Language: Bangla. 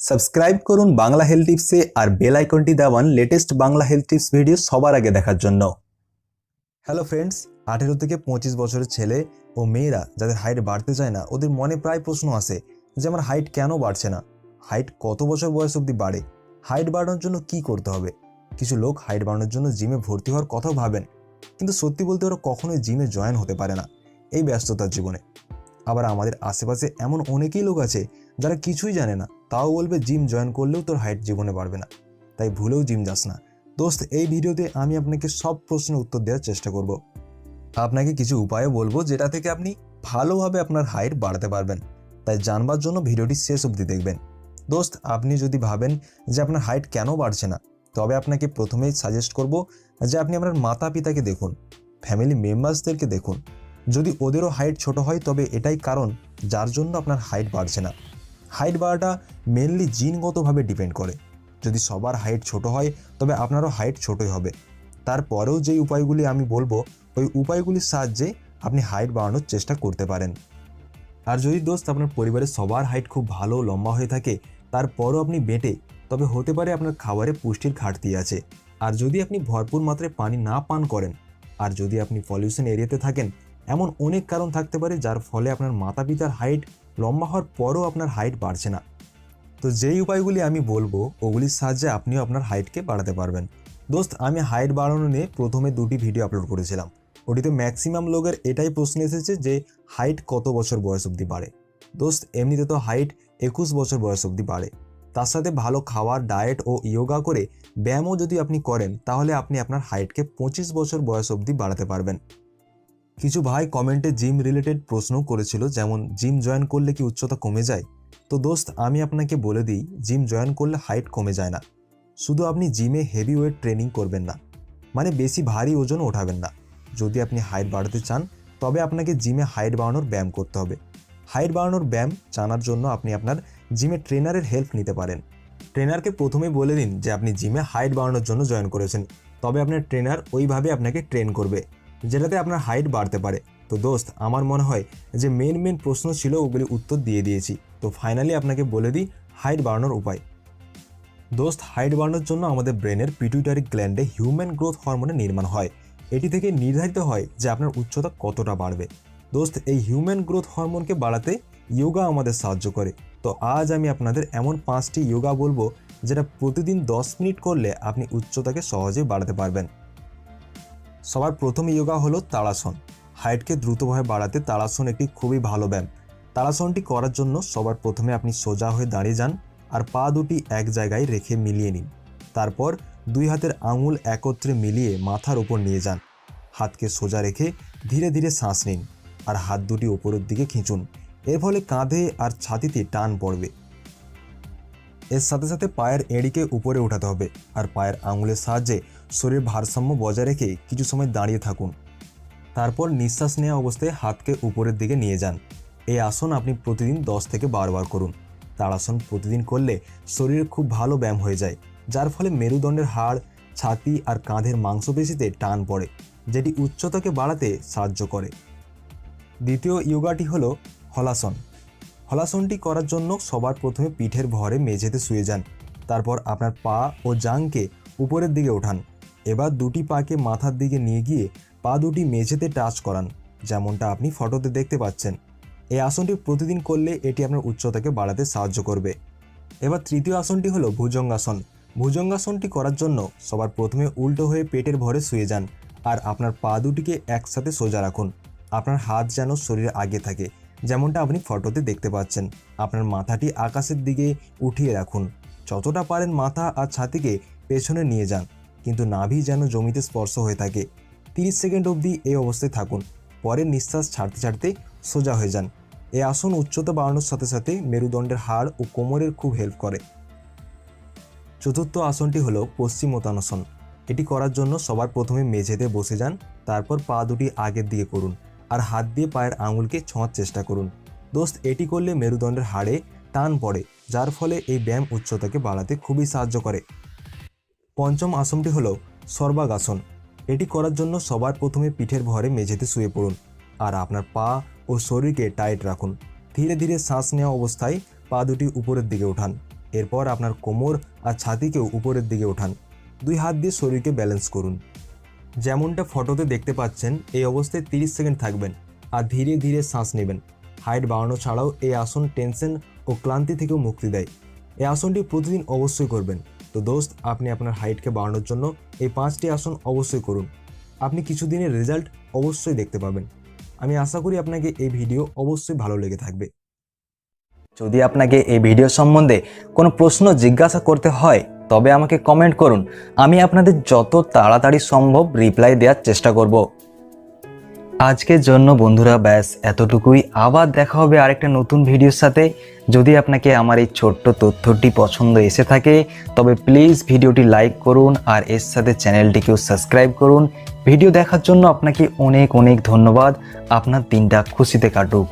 সাবস্ক্রাইব করুন বাংলা হেলথ টিপসে আর বেল আইকনটি দেওয়ান latest Bangla health tips video সবার আগে দেখার জন্য। হ্যালো ফ্রেন্ডস আঠেরো থেকে পঁচিশ বছরের ছেলে ও মেয়েরা যাদের হাইট বাড়তে চায় না, ওদের মনে প্রায় প্রশ্ন আসে যে আমার হাইট কেন বাড়ছে না? হাইট কত বছর বয়স অবধি বাড়ে? হাইট বাড়ানোর জন্য কি করতে হবে? কিছু লোক হাইট বাড়ানোর জন্য জিমে ভর্তি হওয়ার কথাও ভাবেন, কিন্তু সত্যি বলতে ওরা কখনোই জিমে জয়েন হতে পারে না এই ব্যস্ততার জীবনে। আবার আমাদের আশেপাশে এমন অনেকেই লোক আছে যারা কিছুই জানে না তাও বলবে জিম জয়েন করলেও তোর হাইট জীবনে বাড়বে না। তাই ভুলেও জিম যাস না। দোস্ত, এই ভিডিওতে আমি আপনাকে সব প্রশ্নের উত্তর দেওয়ার চেষ্টা করব। আপনাকে কিছু উপায়ও বলব যেটা থেকে আপনি ভালোভাবে আপনার হাইট বাড়াতে পারবেন। তাই জানবার জন্য ভিডিওটি শেষ অবধি দেখবেন। দোস্ত, আপনি যদি ভাবেন যে আপনার হাইট কেন বাড়ছে না, তবে আপনাকে প্রথমেই সাজেস্ট করব যে আপনি আপনার মাতা পিতাকে দেখুন ফ্যামিলি মেম্বার্সদেরকে দেখুন। যদি ওদেরও হাইট ছোট হয়, তবে এটাই কারণ যার জন্য আপনার হাইট বাড়ছে না। হাইট বাড়াটা মেনলি জিনগতভাবে ডিপেন্ড করে। যদি সবার হাইট ছোট হয়, তবে আপনারও হাইট ছোটই হবে। তারপরেও যেই উপায়গুলি আমি বলব, ওই উপায়গুলির সাহায্যে আপনি হাইট বাড়ানোর চেষ্টা করতে পারেন। আর যদি দোস্ত আপনার পরিবারের সবার হাইট খুব ভালো, লম্বা হয়ে থাকে, তারপরও আপনি বেটে, তবে হতে পারে আপনার খাবারে পুষ্টির ঘাটতি আছে। আর যদি আপনি ভরপুর মাত্রায় পানি না পান করেন, আর যদি আপনি পলিউশন এরিয়াতে থাকেন, এমন অনেক কারণ থাকতে পারে যার ফলে আপনার মাতা পিতার হাইট লম্বা হওয়ার পরও আপনার হাইট বাড়ছে না। তো যেই উপায়গুলি আমি বলব, ওগুলির সাহায্যে আপনিও আপনার হাইটকে বাড়াতে পারবেন। দোস্ত, আমি হাইট বাড়ানো নিয়ে প্রথমে দুটি ভিডিও আপলোড করেছিলাম। ওটিতে ম্যাক্সিমাম লোকের এটাই প্রশ্ন এসেছে যে হাইট কত বছর বয়স অবধি বাড়ে? দোস্ত, এমনিতে তো হাইট একুশ বছর বয়স অবধি বাড়ে। তার সাথে ভালো খাওয়ার ডায়েট ও ইয়োগা করে ব্যায়ামও যদি আপনি করেন, তাহলে আপনি আপনার হাইটকে পঁচিশ বছর বয়স অবধি বাড়াতে পারবেন। কিছু ভাই কমেন্টে জিম রিলেটেড প্রশ্নও করেছিল, যেমন, জিম জয়েন করলে কি উচ্চতা কমে যায়? তো দোস্ত, আমি আপনাকে বলে দিই, জিম জয়েন করলে হাইট কমে যায় না। শুধু আপনি জিমে হেভি ওয়েট ট্রেনিং করবেন না মানে বেশি ভারী ওজন ওঠাবেন না। যদি আপনি হাইট বাড়াতে চান, তবে আপনাকে জিমে হাইট বাড়ানোর ব্যায়াম করতে হবে। হাইট বাড়ানোর ব্যায়াম জানার জন্য আপনি আপনার জিমে ট্রেনারের হেল্প নিতে পারেন। ট্রেনারকে প্রথমেই বলে দিন যে, আপনি জিমে হাইট বাড়ানোর জন্য জয়েন করেছেন, তবে আপনার ট্রেনার ওইভাবে আপনাকে ট্রেন করবে। যেটাতে আপনার হাইট বাড়তে পারে। তো দোস্ত, আমার মনে হয় যে মেন মেন প্রশ্ন ছিল ওগুলি উত্তর দিয়ে দিয়েছি। তো ফাইনালি আপনাকে বলে দিই হাইট বাড়ানোর উপায়। দোস্ত হাইট বাড়ানোর জন্য আমাদের ব্রেনের পিটুইটারি গ্ল্যান্ডে হিউম্যান গ্রোথ হরমোনের নির্মাণ হয়। এটি থেকে নির্ধারিত হয় যে আপনার উচ্চতা কতটা বাড়বে। দোস্ত, এই হিউম্যান গ্রোথ হরমোনকে বাড়াতে ইয়োগা আমাদের সাহায্য করে। তো আজ আমি আপনাদের এমন পাঁচটি ইয়োগা বলব যেটা প্রতিদিন দশ মিনিট করলে আপনি উচ্চতাকে সহজেই বাড়াতে পারবেন। সবার প্রথম ইয়োগা হলো তাড়াসন হাইটকে দ্রুতভাবে বাড়াতে তাড়াসন একটি খুবই ভালো ব্যায়াম। তাড়াসনটি করার জন্য সবার প্রথমে আপনি সোজা হয়ে দাঁড়িয়ে যান আর পা দুটি এক জায়গায় রেখে মিলিয়ে নিন। তারপর দুই হাতের আঙুল একত্রে মিলিয়ে মাথার উপর নিয়ে যান। হাতকে সোজা রেখে ধীরে ধীরে শ্বাস নিন আর হাত দুটি ওপরের দিকে খিঁচুন। এর ফলে কাঁধে আর ছাতিতে টান পড়বে। এর সাথে সাথে পায়ের এড়িকে উপরে উঠাতে হবে আর পায়ের আঙুলের সাহায্যে শরীর ভারসাম্য বজায় রেখে কিছু সময় দাঁড়িয়ে থাকুন। তারপর নিঃশ্বাস নেওয়া অবস্থায় হাতকে উপরের দিকে নিয়ে যান। এই আসন আপনি প্রতিদিন দশ থেকে বারবার করুন। তাড়াসন প্রতিদিন করলে শরীরে খুব ভালো ব্যায়াম হয়ে যায়, যার ফলে মেরুদণ্ডের হাড়, ছাতি আর কাঁধের মাংসপেশিতে টান পড়ে, যেটি উচ্চতাকে বাড়াতে সাহায্য করে। দ্বিতীয় ইয়োগাটি হল হলাসন। হলাসনটি করার জন্য সবার প্রথমে পিঠের ভরে মেঝেতে শুয়ে যান। তারপর আপনার পা ও জাংকে উপরের দিকে ওঠান। এবার দুটি পাকে মাথার দিকে নিয়ে গিয়ে পা দুটি মেঝেতে টাচ করান, যেমনটা আপনি ফটোতে দেখতে পাচ্ছেন। এই আসনটি প্রতিদিন করলে এটি আপনার উচ্চতাকে বাড়াতে সাহায্য করবে। এবার তৃতীয় আসনটি হলো ভুজঙ্গাসন। ভুজঙ্গাসনটি করার জন্য সবার প্রথমে উল্টো হয়ে পেটের ভরে শুয়ে যান আর আপনার পা দুটিকে একসাথে সোজা রাখুন। আপনার হাত যেন শরীরে আগে থাকে, যেমনটা আপনি ফটোতে দেখতে পাচ্ছেন। আপনার মাথাটি আকাশের দিকে উঠিয়ে রাখুন। যতটা পারেন মাথা আর ছাতিকে পেছনে নিয়ে যান। কিন্তু নাভি যেন জমিতে স্পর্শ হয়ে থাকে। তিরিশ সেকেন্ড অবধি এই অবস্থায় থাকুন, পরে নিঃশ্বাস ছাড়তে ছাড়তে সোজা হয়ে যান। এই আসন উচ্চতা বাড়ানোর সাথে সাথে মেরুদণ্ডের হাড় ও কোমরের খুব হেল্প করে। চতুর্থ আসনটি হলো পশ্চিমোত্তানাসন। এটি করার জন্য সবার প্রথমে মেঝেতে বসে যান, তারপর পা দুটি আগের দিকে করুন আর হাত দিয়ে পায়ের আঙুলকে ছোঁয়ার চেষ্টা করুন। দোস্ত, এটি করলে মেরুদণ্ডের হাড়ে টান পড়ে, যার ফলে এই ব্যায়াম উচ্চতাকে বাড়াতে খুবই সাহায্য করে। পঞ্চম আসনটি হলো সর্বাগাসন। এটি করার জন্য সবার প্রথমে পিঠের ভরে মেঝেতে শুয়ে পড়ুন আর আপনার পা ও শরীরকে টাইট রাখুন। ধীরে ধীরে শ্বাস নেওয়া অবস্থায় পা দুটি উপরের দিকে ওঠান। এরপর আপনার কোমর আর ছাতিকেও উপরের দিকে ওঠান। দুই হাত দিয়ে শরীরকে ব্যালেন্স করুন। যেমনটা ফটোতে দেখতে পাচ্ছেন, এই অবস্থায় 30 সেকেন্ড থাকবেন আর ধীরে ধীরে শ্বাস নেবেন। হাইট বাড়ানো ছাড়াও এই আসন টেনশন ও ক্লান্তি থেকেও মুক্তি দেয়। এই আসনটি প্রতিদিন অবশ্যই করবেন। তো দোস্ত, আপনি আপনার হাইটকে বাড়ানোর জন্য এই পাঁচটি আসন অবশ্যই করুন। আপনি কিছুদিনের রেজাল্ট অবশ্যই দেখতে পাবেন। আমি আশা করি আপনাকে এই ভিডিও অবশ্যই ভালো লেগে থাকবে। যদি আপনাকে এই ভিডিও সম্বন্ধে কোনো প্রশ্ন জিজ্ঞাসা করতে হয়, তবে আমাকে কমেন্ট করুন। আমি আপনাদের যত তাড়াতাড়ি সম্ভব রিপ্লাই দেওয়ার চেষ্টা করব। আজকের জন্য বন্ধুরা, ব্যাস, এতটুকুই। আবার দেখা হবে আরেকটা নতুন ভিডিওর সাথে। যদি আপনাকে আমার এই ছোট্ট তথ্যটি পছন্দ এসে থাকে, তবে প্লিজ ভিডিওটি লাইক করুন আর এর সাথে চ্যানেলটিকেও সাবস্ক্রাইব করুন। ভিডিও দেখার জন্য আপনাকে অনেক অনেক ধন্যবাদ। আপনার দিনটা খুশিতে কাটুক।